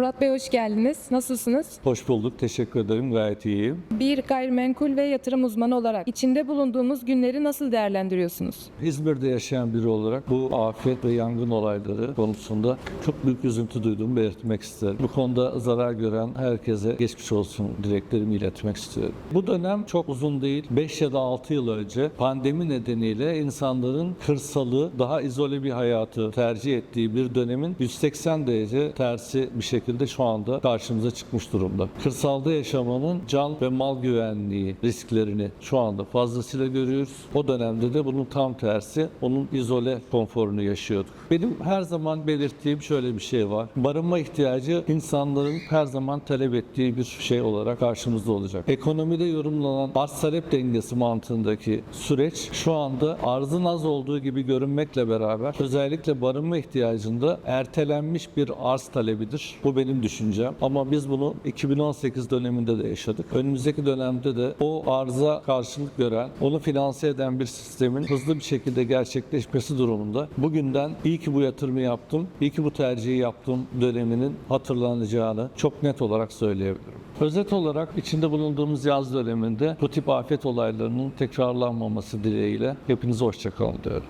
Murat Bey hoş geldiniz. Nasılsınız? Hoş bulduk. Teşekkür ederim. Gayet iyiyim. Bir gayrimenkul ve yatırım uzmanı olarak içinde bulunduğumuz günleri nasıl değerlendiriyorsunuz? İzmir'de yaşayan biri olarak bu afet ve yangın olayları konusunda çok büyük üzüntü duyduğumu belirtmek isterim. Bu konuda zarar gören herkese geçmiş olsun dileklerimi iletmek istiyorum. Bu dönem çok uzun değil. 5 ya da 6 yıl önce pandemi nedeniyle insanların kırsalı daha izole bir hayatı tercih ettiği bir dönemin 180 derece tersi bir şekilde şu anda karşımıza çıkmış durumda. Kırsalda yaşamanın can ve mal güvenliği risklerini şu anda fazlasıyla görüyoruz. O dönemde de bunun tam tersi onun izole konforunu yaşıyorduk. Benim her zaman belirttiğim şöyle bir şey var. Barınma ihtiyacı insanların her zaman talep ettiği bir şey olarak karşımızda olacak. Ekonomide yorumlanan arz talep dengesi mantığındaki süreç şu anda arzın az olduğu gibi görünmekle beraber özellikle barınma ihtiyacında ertelenmiş bir arz talebidir. Bu benim düşüncem. Ama biz bunu 2018 döneminde de yaşadık. Önümüzdeki dönemde de o arıza karşılık gören, onu finanse eden bir sistemin hızlı bir şekilde gerçekleşmesi durumunda bugünden iyi ki bu yatırımı yaptım, iyi ki bu tercihi yaptım döneminin hatırlanacağını çok net olarak söyleyebilirim. Özet olarak içinde bulunduğumuz yaz döneminde bu tip afet olaylarının tekrarlanmaması dileğiyle hepinize hoşçakalın diyorum.